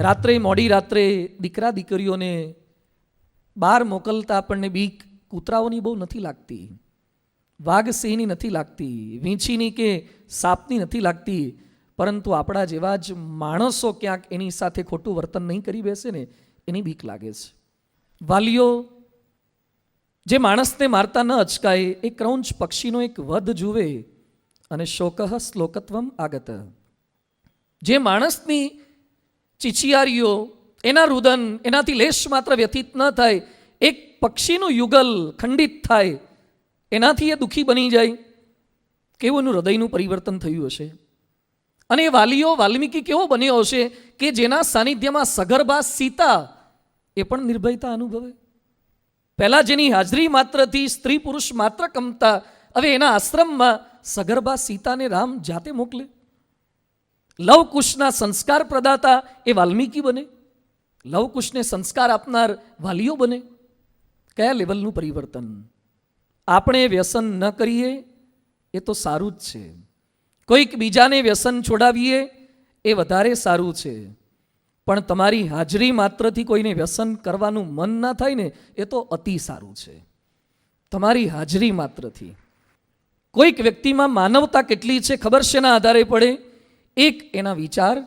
રાત્રે મોડી રાત્રે દીકરા દીકરીઓને બહાર મોકલતા આપણને બીક કૂતરાઓની બહુ નથી લાગતી, વાઘ સિંહની નથી લાગતી, વીંછીની કે સાપની નથી લાગતી, પરંતુ આપણા જેવા જ માણસો ક્યાંક એની સાથે ખોટું વર્તન નહીં કરી બેસે ને એની બીક લાગે છે. વાલીઓ, જે માણસને મારતા ન અચકાય, એ ક્રૌંચ પક્ષીનો એક વધ જુએ અને શોકહ શ્લોકત્વમ આગત. જે માણસની ચીચિયારીઓ, એના રુદન, એનાથી લેશ માત્ર વ્યથિત ન થાય, એક પક્ષીનું યુગલ ખંડિત થાય, એનાથી એ દુઃખી બની જાય. કેવું એનું હૃદયનું પરિવર્તન થયું હશે? અને એ વાલીઓ, વાલ્મીકી કેવો બન્યો હશે કે જેના સાનિધ્યમાં સગર્ભા સીતા એ પણ નિર્ભયતા અનુભવે? પહેલાં જેની હાજરી માત્રથી સ્ત્રી પુરુષ માત્ર કમતા, હવે એના આશ્રમમાં સગર્ભા સીતાને રામ જાતે મોકલે? લવકુશના સંસ્કાર પ્રદાતા એ વાલ્મીકી બને. લવકુશને સંસ્કાર આપનાર વાલીઓ બને. કયા લેવલનું પરિવર્તન? આપણે વ્યસન ન કરીએ એ તો સારું જ છે. કોઈક બીજાને વ્યસન છોડાવીએ એ વધારે સારું છે. પણ તમારી હાજરી માત્રથી કોઈને વ્યસન કરવાનું મન ના થાય ને, એ તો અતિ સારું છે. તમારી હાજરી માત્રથી. કોઈક વ્યક્તિમાં માનવતા કેટલી છે ખબર છે ના આધારે પડે? એક એના વિચાર,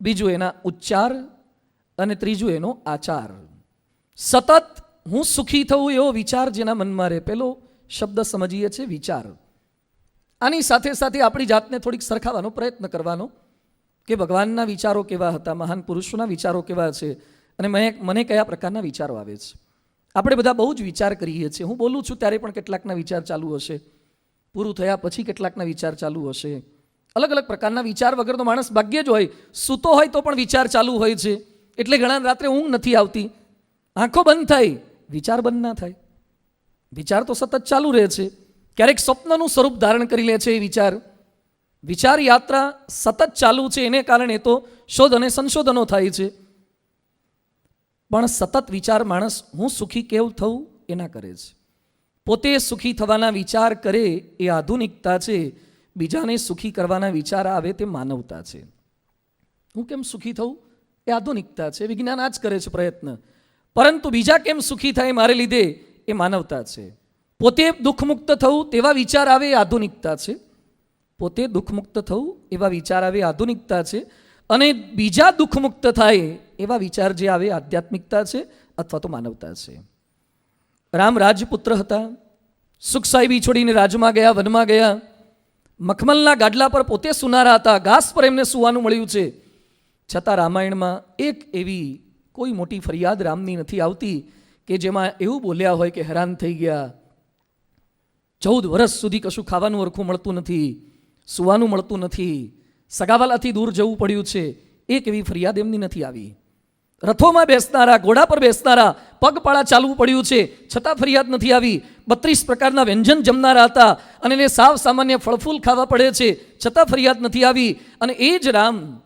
બીજું એના ઉચ્ચાર અને ત્રીજું એનો આચાર. સતત હું સુખી થવું એવો વિચાર જેના મનમાં રહે પેલો શબ્દ સમજીએ છીએ વિચાર. આની સાથે સાથે આપણી જાતને થોડીક સરખાવાનો પ્રયત્ન કરવાનો કે ભગવાનના વિચારો કેવા હતા, મહાન પુરુષોના વિચારો કેવા છે અને મેં મને કયા પ્રકારના વિચારો આવે છે. આપણે બધા બહુ જ વિચાર કરીએ છીએ. હું બોલું છું ત્યારે પણ કેટલાકના વિચાર ચાલુ હશે. પૂરું થયા પછી કેટલાકના વિચાર ચાલુ હશે. અલગ અલગ પ્રકારના વિચાર વગરનો માણસ ભાગ્ય જ હોય. સૂતો હોય તો પણ વિચાર ચાલુ હોય છે. એટલે ઘણા રાત્રે ઊંઘ નથી આવતી. આંખો બંધ થાય. વિચાર બંધ ના થાય. વિચાર તો સતત ચાલુ રહે છે. ક્યારેક સ્વપ્નનું સ્વરૂપ ધારણ કરી લે છે એ વિચાર. વિચાર યાત્રા સતત ચાલુ છે એને કારણે તો શોધ અને સંશોધનો થાય છે. પણ સતત વિચાર માણસ હું સુખી કેવું થવું એના કરે છે. પોતે સુખી થવાના વિચાર કરે એ આધુનિકતા છે. બીજાને સુખી કરવાના વિચાર આવે તે માનવતા છે. હું કેમ સુખી થવું એ આધુનિકતા છે વિજ્ઞાન આ જ કરે છે પ્રયત્ન. પરંતુ બીજા કેમ સુખી થાય મારે લીધે એ માનવતા છે. પોતે દુઃખમુક્ત થવું તેવા વિચાર આવે એ આધુનિકતા છે. પોતે દુઃખમુક્ત થવું એવા વિચાર આવે આધુનિકતા છે. અને બીજા દુઃખમુક્ત થાય એવા વિચાર જે આવે આધ્યાત્મિકતા છે અથવા તો માનવતા છે. રામ રાજપુત્ર હતા. સુખ સાહેબી છોડીને રાજમાં ગયા, વનમાં ગયા. મખમલના ગાડલા પર પોતે સુનારા હતા. ઘાસ પર એમને સુવાનું મળ્યું છે. છતાં રામાયણમાં એક એવી કોઈ મોટી ફરિયાદ રામની નથી આવતી કે જેમાં એવું બોલ્યા હોય કે હેરાન થઈ ગયા. ચૌદ વર્ષ સુધી કશું ખાવાનું અરખું મળતું નથી, સુવાનું મળતું નથી. સગાવાલાથી દૂર જવું પડ્યું છે. એક એવી ફરિયાદ એમની નથી આવી. રથોમાં બેસનારા, ઘોડા પર બેસનારા, પગપાળા ચાલવું પડ્યું છે. છતાં ફરિયાદ નથી આવી. બત્રીસ પ્રકારના વ્યંજન જમનારા હતા અને એને સાવ સામાન્ય ફળફૂલ ખાવા પડે છે. છતાં ફરિયાદ નથી આવી. અને એ જ રામ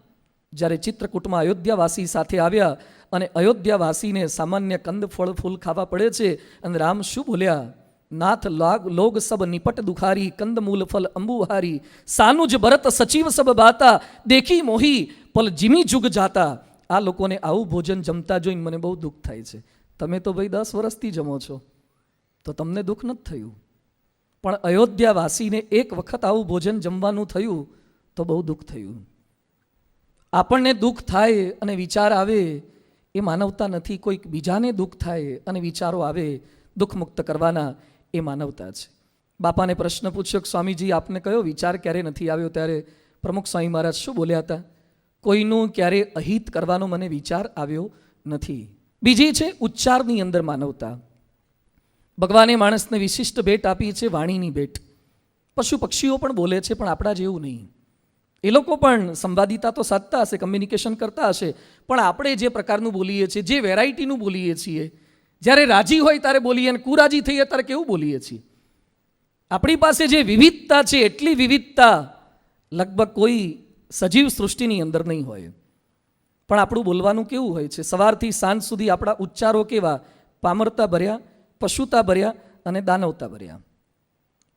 જ્યારે ચિત્રકૂટમાં અયોધ્યાવાસી સાથે આવ્યા અને અયોધ્યાવાસીને સામાન્ય કંદ ફળ ફૂલ ખાવા પડે છે અને રામ શું બોલ્યા? નાથ લાગ, લોગ સબ નિપટ દુખારી, કંદ મૂલ ફલ અંબુહારી, સાનુજ ભરત સચિવ સબ બાતા, દેખી મોહી, પલ જીમી જુગ જાતા. આ લોકોને આવું ભોજન જમતા જોઈને મને બહુ દુઃખ થાય છે. તમે તો ભાઈ દસ વર્ષથી જમો છો. તો તમને દુઃખ નથી થયું. પણ અયોધ્યાવાસીને એક વખત આવું ભોજન જમવાનું થયું તો બહુ દુઃખ થયું. આપણને દુઃખ થાય અને વિચાર આવે એ માનવતા નથી. કોઈક બીજાને દુઃખ થાય અને વિચારો આવે, દુઃખ મુક્ત કરવાના એ માનવતા છે. બાપાને પ્રશ્ન પૂછ્યો કે સ્વામીજી, આપને કયો વિચાર ક્યારે નથી આવ્યો? ત્યારે પ્રમુખ સ્વામી મહારાજ શું બોલ્યા હતા? કોઈનું ક્યારે અહિત કરવાનો મને વિચાર આવ્યો નથી. બીજી છે ઉચ્ચારની અંદર માનવતા. ભગવાને માણસને વિશિષ્ટ ભેટ આપી છે વાણીની ભેટ. પશુ પક્ષીઓ પણ બોલે છે પણ આપણા જેવું નહીં. એ લોકો પણ સંવાદિતા તો સાધતા હશે કમ્યુનિકેશન કરતા હશે, પણ આપણે જે પ્રકારનું બોલીએ છીએ, જે વેરાયટીનું બોલીએ છીએ, જ્યારે રાજી હોય ત્યારે બોલીએ અને કુરાજી થઈએ ત્યારે કેવું બોલીએ છીએ? આપણી પાસે જે વિવિધતા છે, એટલી વિવિધતા લગભગ કોઈ સજીવ સૃષ્ટિની અંદર નહીં હોય. પણ આપણું બોલવાનું કેવું હોય છે? સવારથી સાંજ સુધી આપણા ઉચ્ચારો કેવા? પામરતા ભર્યા, પશુતા ભર્યા અને દાનવતા ભર્યા.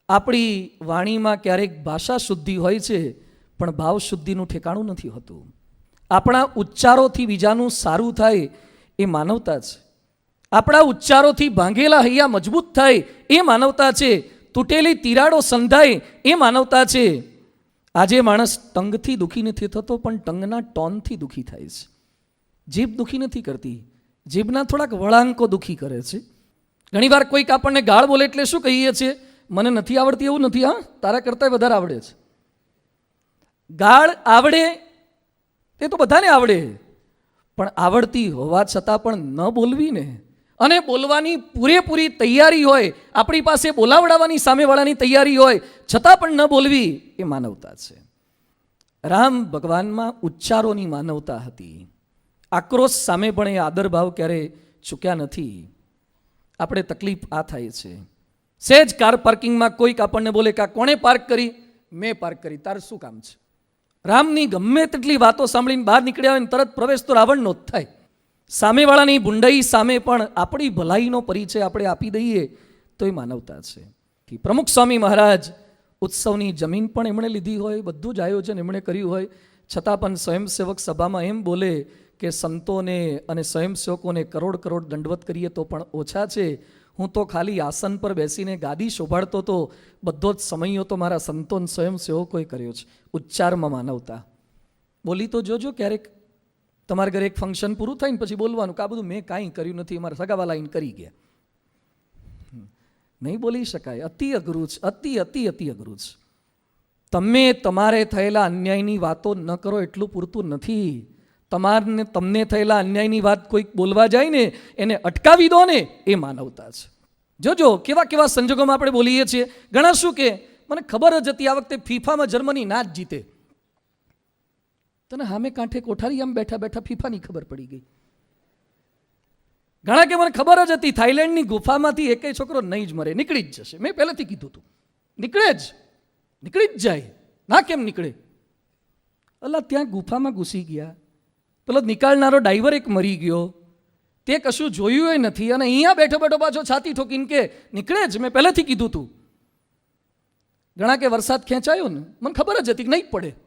આપણી વાણીમાં ક્યારેક ભાષા શુદ્ધિ હોય છે, પણ ભાવ શુદ્ધિનું ઠેકાણું નથી હોતું. આપણા ઉચ્ચારોથી બીજાનું સારું થાય એ માનવતા છે. આપણા ઉચ્ચારોથી ભાંગેલા હૈયા મજબૂત થાય એ માનવતા છે. તૂટેલી તિરાડો સંધાય એ માનવતા છે. આજે માણસ ટંગથી દુઃખી નથી થતો, પણ ટંગના ટોનથી દુઃખી થાય છે. જીભ દુઃખી નથી કરતી. જીભના થોડાક વળાંકો દુઃખી કરે છે. ઘણીવાર કોઈક આપણને ગાળ બોલે એટલે શું કહીએ છીએ? મને નથી આવડતી એવું નથી, હા? તારા કરતાં વધારે આવડે છે. ગાળ આવડે તે તો બધાને આવડે. પણ આવડતી હોવા છતાં પણ ન બોલવી ને અને બોલવાની પૂરેપૂરી તૈયારી હોય, આપણી પાસે બોલાવડાવવાની સામેવાળાની તૈયારી હોય, છતાં પણ ન બોલવી એ માનવતા છે. રામ ભગવાનમાં ઉચ્ચારોની માનવતા હતી. આક્રોશ સામે પણ એ આદરભાવ ક્યારે ચૂક્યા નથી. આપણે તકલીફ આ થાય છે. સેજ કાર પાર્કિંગમાં કોઈક આપણને બોલે કે કોણે પાર્ક કરી? મેં પાર્ક કરી. તારે શું કામ છે? રામની ગમે તેટલી વાતો સાંભળીને બહાર નીકળ્યા હોય ને તરત પ્રવેશ તો રાવણનો જ થાય. સામેવાળાની બુંડાઈ સામે પણ આપણી ભલાઈનો પરિચય આપણે આપી દઈએ તો એ માનવતા છે. પ્રમુખ સ્વામી મહારાજ ઉત્સવની જમીન પણ એમણે લીધી હોય, બધું જ આયોજન એમણે કર્યું હોય. છતાં પણ સ્વયંસેવક સભામાં એમ બોલે કે સંતોને અને સ્વયંસેવકોને કરોડ કરોડ દંડવત કરીએ તો પણ ઓછા છે. હું તો ખાલી આસન પર બેસીને ગાદી શોભાડતો તો બધો જ સમયો તો મારા સંતો અને સ્વયંસેવકોએ કર્યો છે. ઉચ્ચારમાં માનવતા. બોલી તો જોજો ક્યારેક તમારા ઘરે એક ફંક્શન પૂરું થાય ને પછી બોલવાનું કે આ બધું મેં કાંઈ કર્યું નથી, અમારા સગાવાલા આઈને કરી ગયા. નહીં બોલી શકાય. અતિ અઘરું છે, અતિ અતિ અતિ અઘરું છે. તમે તમારે થયેલા અન્યાયની વાતો ન કરો એટલું પૂરતું નથી. તમારને, તમને થયેલા અન્યાયની વાત કોઈક બોલવા જાય ને, એને અટકાવી દો ને, એ માનવતા છે. જોજો, કેવા કેવા સંજોગોમાં આપણે બોલીએ છીએ. ઘણા શું કે, મને ખબર જ હતી આ વખતે ફીફામાં જર્મની ના જ જીતે. તને સામે કાંઠે કોઠારી આમ બેઠા બેઠા ફીફાની ખબર પડી ગઈ. ઘણા કે મને ખબર જ હતી થાઈલેન્ડની ગુફામાંથી એકેય છોકરો નહીં જ મરે. નીકળી જ જશે. મેં પહેલેથી કીધું હતું નીકળે જ. નીકળી જ જાય. ના કેમ નીકળે? અલા ત્યાં ગુફામાં ઘૂસી ગયા. પેલો નિકાળનારો ડાઈવર એક મરી ગયો. તે કશું જોયું નથી અને અહીંયા બેઠો બેઠો પાછો છાતી ઠોકીને કે, નીકળે જ. મેં પહેલેથી કીધું હતું ઘણા કે વરસાદ ખેંચાયો ને. મને ખબર જ હતી કે નહીં પડે.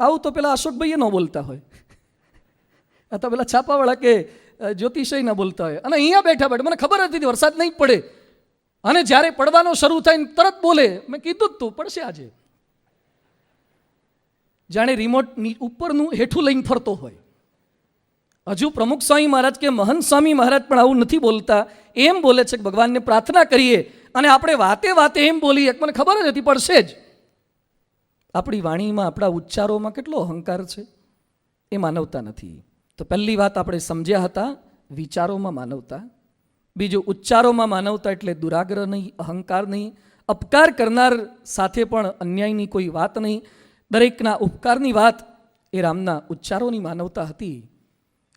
આવું તો પેલા અશોકભાઈએ ન બોલતા હોય. આ તો પેલા છાપાવાળા કે જ્યોતિષય ન બોલતા હોય. અને અહીંયા બેઠા બેઠા, મને ખબર હતી વરસાદ નહીં પડે. અને જ્યારે પડવાનો શરૂ થાય ને તરત બોલે, મેં કીધું જ તું, પડશે આજે. જાણે રિમોટની ઉપરનું હેઠું લઈને ફરતો હોય. હજુ પ્રમુખ સ્વામી મહારાજ કે, મહંત સ્વામી મહારાજ પણ આવું નથી બોલતા. એમ બોલે છે કે ભગવાનને પ્રાર્થના કરીએ. અને આપણે વાતે વાતે એમ બોલીએ. મને ખબર જ હતી, પડશે જ. આપણી વાણીમાં આપણા ઉચ્ચારોમાં કેટલો અહંકાર છે? એ માનવતા નથી. તો પહેલી વાત આપણે સમજ્યા હતા, વિચારોમાં માનવતા. બીજું, ઉચ્ચારોમાં માનવતા એટલે દુરાગ્રહ નહીં, અહંકાર નહીં. અપકાર કરનાર સાથે પણ અન્યાયની કોઈ વાત નહીં. દરેકના ઉપકારની વાત એ રામના ઉચ્ચારોની માનવતા હતી.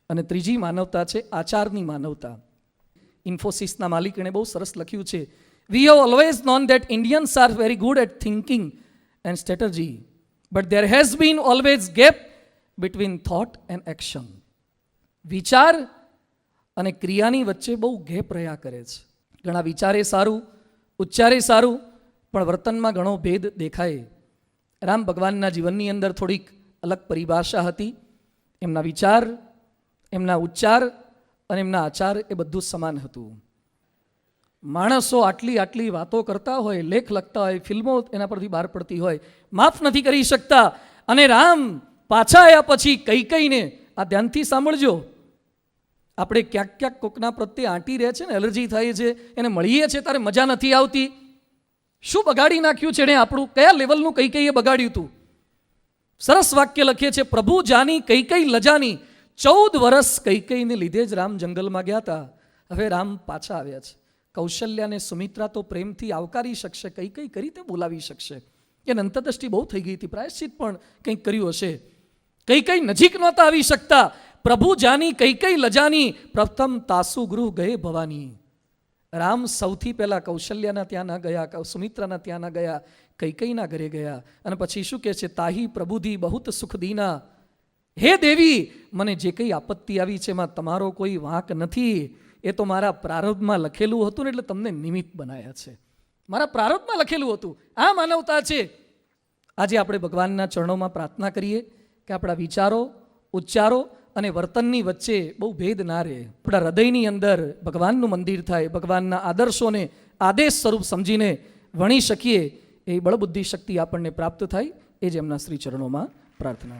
અને ત્રીજી માનવતા છે આચારની માનવતા. ઇન્ફોસિસના માલિક એણે બહુ સરસ લખ્યું છે we have always known that Indians are very good at thinking and strategy but there has been always gap between thought and action વિચાર અને ક્રિયાની વચ્ચે બહુ ગેપ રહ્યા કરે છે. ઘણા વિચારે સારું, ઉચ્ચારે સારું, પણ વર્તનમાં ઘણો ભેદ દેખાય. રામ ભગવાનના જીવનની અંદર થોડીક અલગ પરિભાષા હતી. એમના વિચાર, એમના ઉચ્ચાર અને એમના આચાર એ બધું સમાન હતું. માણસો આટલી આટલી વાતો કરતા હોય, લેખ લખતા હોય, ફિલ્મો એના પરથી બહાર પડતી હોય, માફ નથી કરી શકતા. અને રામ, પાછા આવ્યા પછી કઈ કઈને, આ ધ્યાનથી સાંભળજો. આપણે ક્યાંક ક્યાંક કોકના પ્રત્યે આંટી રહે છે ને, એલર્જી થાય છે, એને મળીએ છીએ તારે મજા નથી આવતી. શું બગાડી નાખ્યું છે એણે આપણું? કયા લેવલનું કઈ કઈએ બગાડ્યું હતું સરસ વાક્ય લખીએ છે, પ્રભુ જાની કઈ કઈ લજાની, ચૌદ વર્ષ કઈ કઈને લીધે જ રામ જંગલમાં ગયા હતા હવે રામ પાછા આવ્યા છે. કૌશલ્ય અને સુમિત્રા તો પ્રેમથી આવકારી શકશે, કઈ કઈ કરી તે બોલાવી શકશે. એને અંતદ્રષ્ટિ બહુ થઈ ગઈ હતી, પ્રાયશ્ચિત પણ કંઈક કર્યું હશે. કઈ કઈ નજીક નહોતા આવી શકતા. પ્રભુ જાની, કઈ કઈ લજાની, પ્રથમ તાસુ ગૃહ ગયે ભવાની. રામ સૌથી પહેલાં કૌશલ્યાના ત્યાં ના ગયા સુમિત્રાના ત્યાં ના ગયા કૈકઈના ઘરે ગયા. અને પછી શું કહે છે, તાહી પ્રભુધી બહુત સુખ દીના હે દેવી, મને જે કંઈ આપત્તિ આવી છે, એમાં તમારો કોઈ વાંક નથી. એ તો મારા પ્રારબ્ધમાં લખેલું હતું ને એટલે તમને નિમિત્ત બનાવ્યા છે. મારા પ્રારબ્ધમાં લખેલું હતું. આ માનવતા છે. આજે આપણે ભગવાનના ચરણોમાં પ્રાર્થના કરીએ કે આપણા વિચારો, ઉચ્ચારો અને વર્તનની વચ્ચે બહુ ભેદ ના રહે. આપણા હૃદયની અંદર ભગવાનનું મંદિર થાય, ભગવાનના આદર્શોને આદેશ સ્વરૂપ સમજીને વણી શકીએ, એ બળબુદ્ધિ શક્તિ આપણને પ્રાપ્ત થાય, એ જ એમના શ્રી ચરણોમાં પ્રાર્થના.